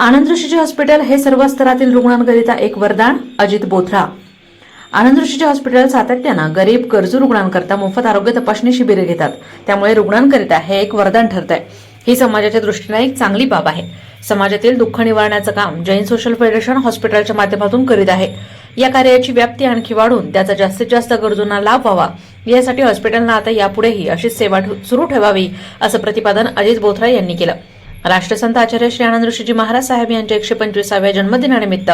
आनंद ऋषीचे hospital हे सर्व स्तरातील रुग्णांकरिता एक वरदान अजित बोथरा. आनंद ऋषीजी हॉस्पिटल सातत्यानं गरीब गरजू रुग्णांकरता मोफत आरोग्य तपासणी शिबिरे घेतात. त्यामुळे रुग्णांकरिता हे एक वरदान ठरत आहे ही समाजाच्या दृष्टीने एक चांगली बाब आहे. समाजातील दुःख निवारण्याचं काम जैन सोशल फेडरेशन हॉस्पिटलच्या माध्यमातून करीत आहे. या कार्याची व्याप्ती आणखी वाढून त्याचा जास्तीत जास्त गरजूंना लाभ व्हावा. यासाठी हॉस्पिटलनं आता यापुढेही अशीच सेवा सुरू ठेवावी असं प्रतिपादन अजित बोथरा यांनी केलं. राष्ट्रसंत आचार्य श्री आनंद ऋषीजी महाराज साहेब यांच्या एकशे पंचवीसाव्या जन्मदिनानिमित्त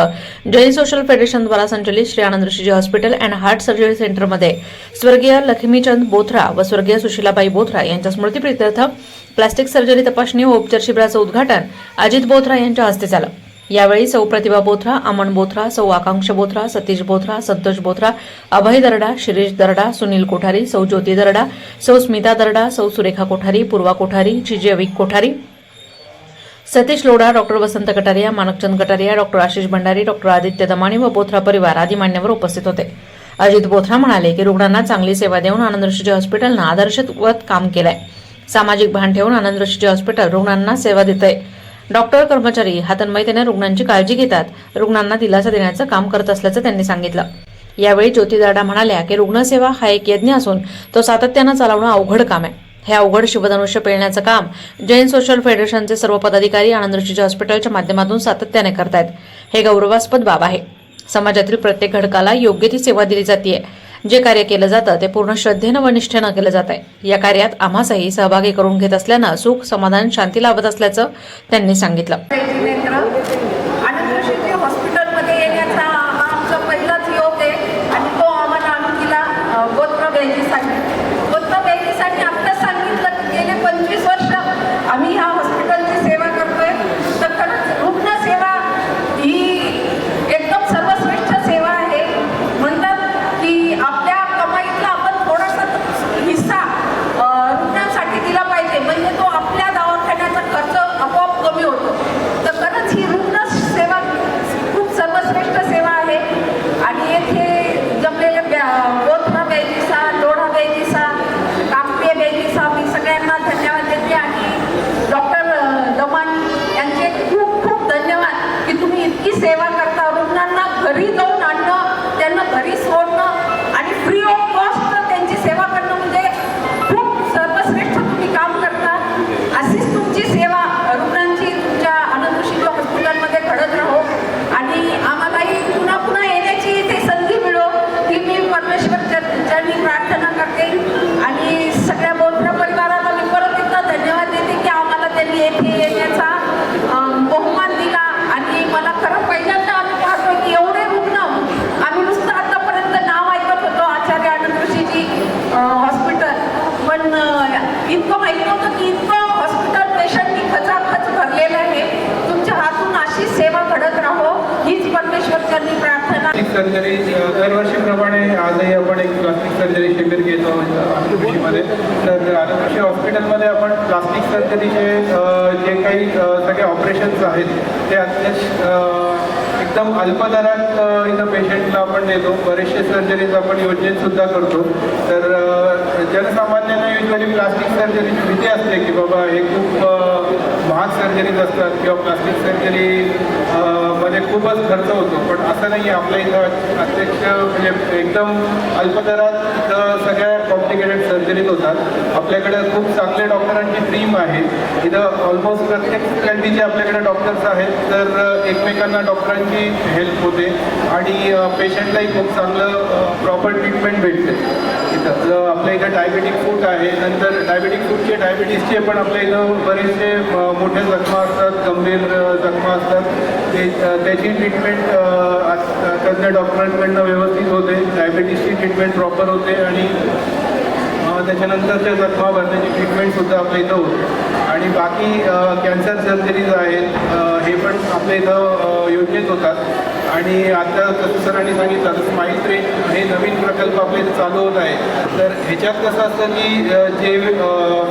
जैन सोशल फेडरेशन द्वारा संचलित Shri Anand Rishiji hospital and heart surgery सेंटरमध्ये स्वर्गीय लक्ष्मीचंद बोथरा व स्वर्गीय सुशीलाबाई बोथरा यांच्या स्मृतीप्रित्यर्थ प्लास्टिक सर्जरी तपासणी व उपचार शिबिराचं उद्घाटन अजित बोथरा यांच्या हस्ते झालं. यावेळी सौ प्रतिभा बोथरा अमन बोथरा सौ आकांक्ष बोथरा सतीश बोथरा संतोष बोथरा अभय दरडा शिरीष दरडा सुनील कोठारी सौ ज्योती दरडा सौ स्मिता दरडा सौ Surekha Kothari Purva Kothari चिजयविक Kothari Satish Lodha doctor Vasant Kataria Manakchand Kataria doctor Ashish Bhandari doctor Aditya Damani व बोथरा परिवार आदी मान्यवर उपस्थित होते. अजित बोथरा म्हणाले की रुग्णांना चांगली सेवा देऊन आनंद ऋषीजी हॉस्पिटलनं आदर्शवत काम केलंय. सामाजिक भान ठेवून आनंद ऋषीजी हॉस्पिटल रुग्णांना सेवा देतंय. डॉक्टर कर्मचारी हातन्मयतेने रुग्णांची काळजी घेतात. रुग्णांना दिलासा देण्याचं काम करत असल्याचं त्यांनी सांगितलं. यावेळी ज्योती दाडा म्हणाल्या की रुग्णसेवा हा एक यज्ञ असून तो सातत्यानं चालवणं अवघड काम आहे. हे अवघड शिवधनुष्य पेळण्याचं काम जैन सोशल फेडरेशनचे सर्व पदाधिकारी आनंद ऋषीजी हॉस्पिटलच्या माध्यमातून सातत्याने करतायत. हे गौरवास्पद बाब आहे. समाजातील प्रत्येक घटकाला योग्य ती सेवा दिली जाते जे कार्य केलं जातं ते पूर्ण श्रद्धेनं व निष्ठेनं केलं जात आहे या कार्यात आम्हासही सहभागी करून घेत असल्यानं सुख समाधान शांती लाभत असल्याचं त्यांनी सांगितलं नेत्र आनंदशीची हॉस्पिटलमध्ये येण्याचा हा आमचा पहिलाच योग आहे आणि तो आम्हाला आणून दिला अ, गोत्र बँकेसाठी गोत्र बँकेसाठी आत्ताच सांगितलं की गेले पंचवीस वर्ष आम्ही ह्या हॉस्पिटलची सेवा करतोय तर खरंच रुग्णसेवा ही एकदम सर्वश्रेष्ठ सेवा आहे म्हणतात की आपल्या कमाईतला आपण थोडासा हिस्सा अ, रुग्णांसाठी दिला पाहिजे म्हणजे तो आपल्या दवाखान्याचा खर्च आपोआप कमी होतो तर खरंच ही रुग्ण सेवा खूप सर्वश्रेष्ठ सेवा आहे आणि येथे जमलेले ब्या- बोथरा बेजिसा लोढा बेजिसा कापे बेजिसा मी सगळ्यांना धन्यवाद देते आणि डॉक्टर दमानी यांचे खूप खूप धन्यवाद की तुम्ही इतकी सेवा करता रुग्णांना घरी जाऊन आणणं त्यांना घरी सोडणं आणि फ्री ऑफ कॉस्ट त्यांची सेवा करणं म्हणजे खूप सर्वश्रेष्ठ तुम्ही काम करता अशीच तुमची सेवा रुग्णांची तुमच्या आनंद ऋषी हॉस्पिटलमध्ये घडत राहो आणि आम्हालाही पुन्हा पुन्हा येण्याची ते संधी मिळो ही मी परमेश्वर चरणी प्रार्थना प्रार्थना. प्लास्टिक सर्जरी दरवर्षीप्रमाणे आजही आपण एक प्लास्टिक सर्जरी शिबिर घेतो आनंदकृषीमध्ये तर आनंदकृषी हॉस्पिटलमध्ये आपण प्लास्टिक सर्जरीचे जे काही सगळे ऑपरेशन्स आहेत ते अत्यंत एकदम अल्प दरात इथं पेशंटला आपण देतो. बरेचसे सर्जरीज आपण योजनेत सुद्धा करतो. तर जनसामान्यांना युजली प्लास्टिक सर्जरीची भीती असते की बाबा हे खूप महाग सर्जरीज असतात किंवा प्लास्टिक सर्जरी म्हणजे मध्ये खूपच खर्च होतो. पण असं नाही आहे. आपल्या इथं अत्यक्ष म्हणजे एकदम अल्प दरात इथं सगळ्या कॉम्प्लिकेटेड सर्जरीज होतात. आपल्याकडे खूप चांगले डॉक्टरांची टीम आहे. इथं ऑलमोस्ट प्रत्येक स्पेशालिटीचे आपल्याकडे डॉक्टर्स आहेत. तर एकमेकांना डॉक्टरांची हेल्प होते. आणि पेशंटलाही खूप चांगलं प्रॉपर ट्रीटमेंट भेटते. इथं आपल्या इथं डायबेटिक फूट आहे नंतर डायबेटिक फूटचे डायबिटीसचे पण आपल्या इथं बरेचसे मोठ्या जखमा असतात गंभीर जखमा असतात. ते त्याची ट्रीटमेंट तज्ज्ञ डॉक्टरांकडनं व्यवस्थित होते. डायबिटीसची ट्रीटमेंट प्रॉपर होते आणि त्याच्यानंतरच्या जखमा भरण्याची ट्रीटमेंटसुद्धा आपल्या इथं होते. आणि बाकी कॅन्सर सर्जरीज आहेत हे पण आपल्या इथं योजनेत होतात. आणि आता जसं सरांनी सांगितलं तर स्माईल ट्रेन हे नवीन प्रकल्प आपल्या इथे चालू होत आहे. तर ह्याच्यात कसं असतं की जे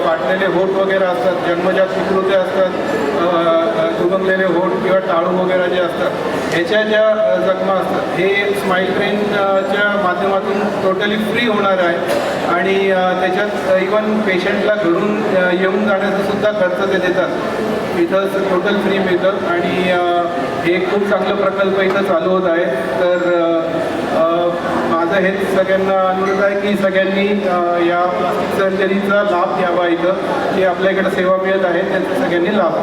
फाटलेले होट वगैरे असतात जन्मजात विकृत्या असतात दुबंगलेले होट किंवा टाळू वगैरे जे असतात ह्याच्या ज्या जखमा असतात हे स्माईल ट्रेनच्या माध्यमातून टोटली फ्री होणार आहे. आणि त्याच्यात इवन पेशंटला घरून येऊन जाण्याचा सुद्धा खर्च ते देतात. इथं टोटल फ्री मिळतं. आणि हे खूप चांगलं प्रकल्प इथं चालू होत आहे. तर माझं हेच सगळ्यांना अनुरोध आहे की सगळ्यांनी या सर्जरीचा लाभ घ्यावा इथं जे आपल्या इकडं सेवा मिळत आहे त्याचा सगळ्यांनी लाभ.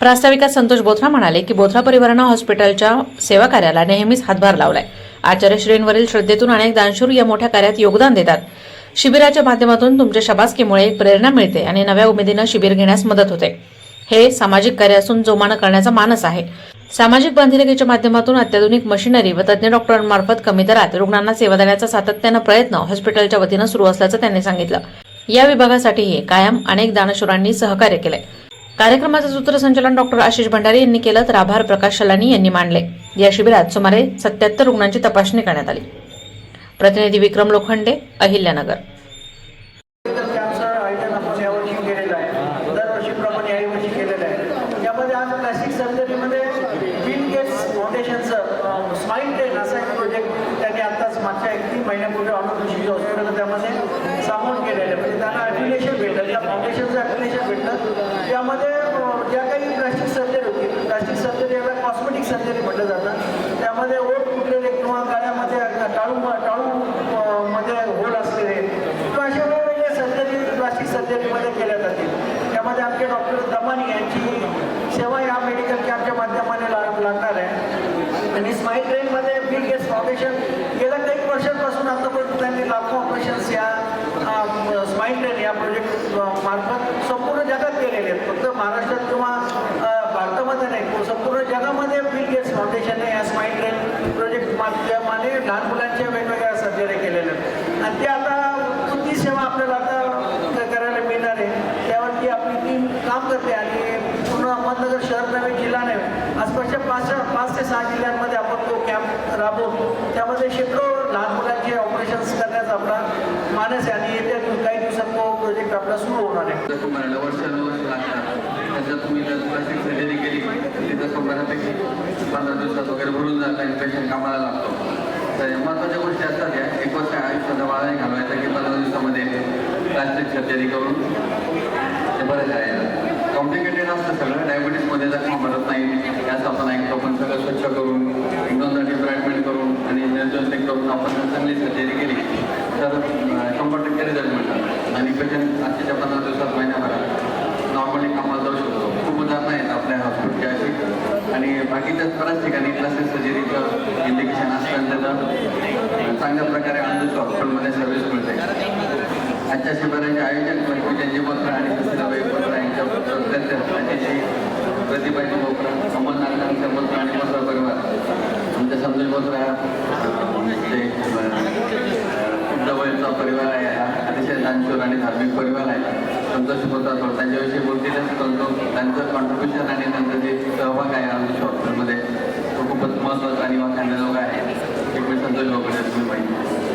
प्रास्ताविकात संतोष बोथरा म्हणाले की बोथरा परिवारानं हॉस्पिटलच्या सेवा कार्याला नेहमीच हातभार लावलाय. आचार्यश्रींवरील श्रद्धेतून अनेक दानशूर या मोठ्या कार्यात योगदान देतात. शिबिराच्या माध्यमातून तुमच्या शबासकीमुळे एक प्रेरणा मिळते आणि नव्या उमेदीनं शिबिर घेण्यास मदत होते. हे सामाजिक कार्य असून जोमानं करण्याचा मानस आहे. सामाजिक बांधिलकीच्या माध्यमातून अत्याधुनिक मशिनरी व तज्ज्ञ डॉक्टरांमार्फत कमी दरात रुग्णांना सेवा देण्याचा सातत्यानं प्रयत्न हॉस्पिटलच्या वतीनं सुरू असल्याचं त्यांनी सांगितलं. या विभागासाठीही कायम अनेक दानशूरांनी सहकार्य केलंय. कार्यक्रमाचं सूत्रसंचालन डॉक्टर आशिष भंडारी यांनी केलं तर आभार प्रकाश शलानी यांनी मांडले या शिबिरात सुमारे सत्याहत्तर रुग्णांची तपासणी करण्यात आली. प्रतिनिधी विक्रम लोखंडे अहिल्यानगर. त्यामध्ये सामावून केलेलं म्हणजे त्यांना ॲफिलिएशन भेटलं त्या फाउंडेशनचं ॲफिलिएशन भेटलं त्यामध्ये ज्या काही प्लास्टिक सर्जरी होती. प्लास्टिक सर्जरी याला कॉस्मेटिक सर्जरी म्हटलं जातं. त्यामध्ये ओठ फुटलेले किंवा गाड्यामध्ये टाळू टाळू अं, मध्ये होल असलेले किंवा अशा वेगवेगळ्या सर्जरी प्लास्टिक सर्जरीमध्ये केल्या जातील त्यामध्ये आमचे डॉक्टर दमानी यांची सेवा या मेडिकल कॅम्पच्या माध्यमाने लाग लागणार आहे आणि स्माईल ट्रेनमध्ये बिल गेट्स फाउंडेशन गेल्या काही वर्षांपासून आतापर्यंत त्यांनी लाखो ऑपरेशन्स या स्माईल ट्रेन या प्रोजेक्ट मार्फत संपूर्ण जगात केलेले आहेत फक्त महाराष्ट्रात किंवा भारतामध्ये नाही संपूर्ण जगामध्ये बिल गेट्स फाउंडेशनने या स्माईल ट्रेन प्रोजेक्ट माध्यमाने लहान मुलांच्या वेगवेगळ्या सर्जरी केलेल्या आहेत. आणि ते आता ती सेवा आपल्याला आता करायला मिळणार आहे. त्यावरती आपली टीम काम करते आणि पूर्ण अहमदनगर शहर नवीन जिल्हा नाही. आसपासच्या पाच पाच ते सहा जिल्ह्यांमध्ये आपण तो कॅम्प राबवतो त्यामध्ये शेकडो लहान मुलांचे ऑपरेशन्स करण्याचा आपला मानस आहे आणि येत्या दिव- काही दिवसात तो प्रोजेक्ट सुरू होणार आहे. तुम्हाला वर्ष वर्ष लागतात त्याच्यात तुम्ही जर प्लास्टिक सर्जरी केली तिथं कंपन्यापैकी पंधरा दिवसात वगैरे भरून जात आणि पेशंट कामाला लागतो. तर महत्त्वाच्या गोष्टी असतात या. एक वर्ष आयुष्याचा वाळा घालवायचा की पंधरा दिवसामध्ये प्लास्टिक सर्जरी करून ते बरं आहे कॉम्प्लिकेटेड असतं सगळं. डायबिटीसमध्ये जखमा भरत नाही. याच आपण ऐकतो. पण सगळं स्वच्छ करून एक दोनदा ट्रीटमेंट करून आणि निर्जंतुक करून आपण चांगली सर्जरी केली. पेशंट आजच्या पंधरा दिवसात महिन्याभरात नॉर्मली कामाला जाऊ शकतो. खूप उदाहरणं आहेत आपल्या हॉस्पिटलची अशी. आणि बाकीच्याच बऱ्याच ठिकाणी प्लास्टिक सर्जरीचं इंडिकेशन असल्यानंतर चांगल्या प्रकारे अंधूच हॉस्पिटलमध्ये सर्व्हिस मिळते. आजच्या शिबिराचे आयोजक म्हणजे विजयजी पत्र आणि ससीलाबाई पत्र यांच्या प्रत्यक्ष अतिशय प्रतिभाजी बोत्रा अमरनाथांच्या बोत्रा आणि बोत्रा परिवार. आमच्या संतोष बोत्रा या ते धार्मिक परिवार आहे संतोष बोलतात त्यांच्याविषयी बोलतील करतो त्यांचं कॉन्ट्रीब्युशन आणि त्यांचं जे सहभाग आहे आमच्या हॉस्पिटलमध्ये तो खूपच महत्त्वाचा आणि वाखाणलेला आहे एक संतोष बाबा तुम्ही पाहिजे